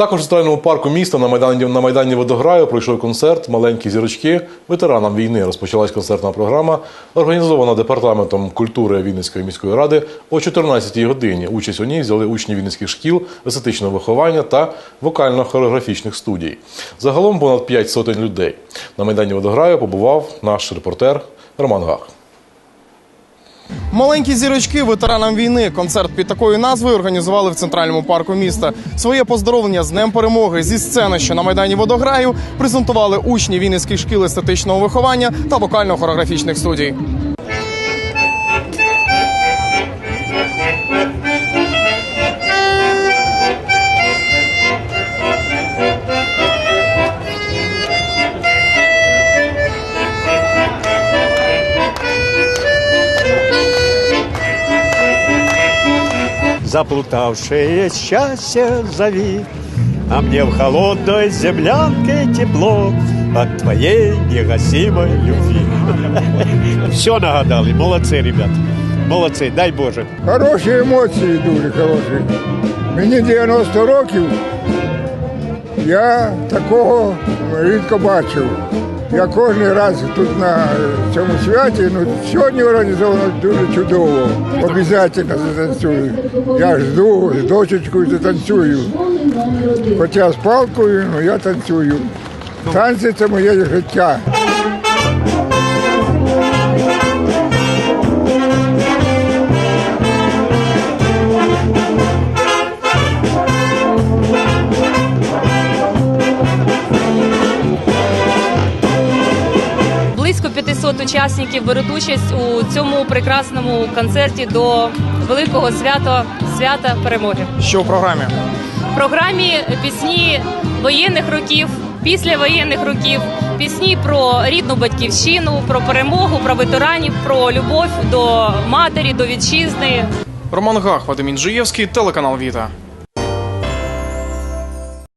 Також у центральному парку міста на майдані на майдані водограю пройшов концерт Маленькі зірочки ветеранам війни. Розпочалась концертна програма, організована департаментом культури Вінницької міської ради о 14-й годині. Участь у ній взяли учні вінницьких шкіл, естетичного виховання та вокально-хореографічних студій. Загалом понад 5 сотень людей. На майдані водограю побував наш репортер Роман Гах. Маленькі зірочки ветеранам війни. Концерт під такою назвою організували в центральному парку міста. Своє поздоровлення з Днем перемоги зі сцени, що на майдані водограю, презентували учні Вінницьких шкіл естетичного виховання та вокально-хореографічних студій. Заплутавшее счастье зови, А мне в холодной землянке тепло От твоей негасимой любви. Все нагадали. Молодцы, ребят. Молодцы, дай Боже. Хороші емоції, дуже хороші. Мені 90 років. Я такого рідко бачив. Я кожен раз тут на цьому святі, ну сьогодні організовано дуже чудово. Обов'язково затанцюю. Я жду з дочечкою затанцюю. Хоча з палкою, але я танцюю. Танці це моє життя. Близько 500 учасників беруть участь у цьому прекрасному концерті до великого свята свята перемоги. Що в програмі? В програмі пісні воєнних років, післявоєнних років, пісні про рідну батьківщину, про перемогу, про ветеранів, про любов до матері, до вітчизни. Роман Гах, Вадим Інжиєвський, телеканал Віта.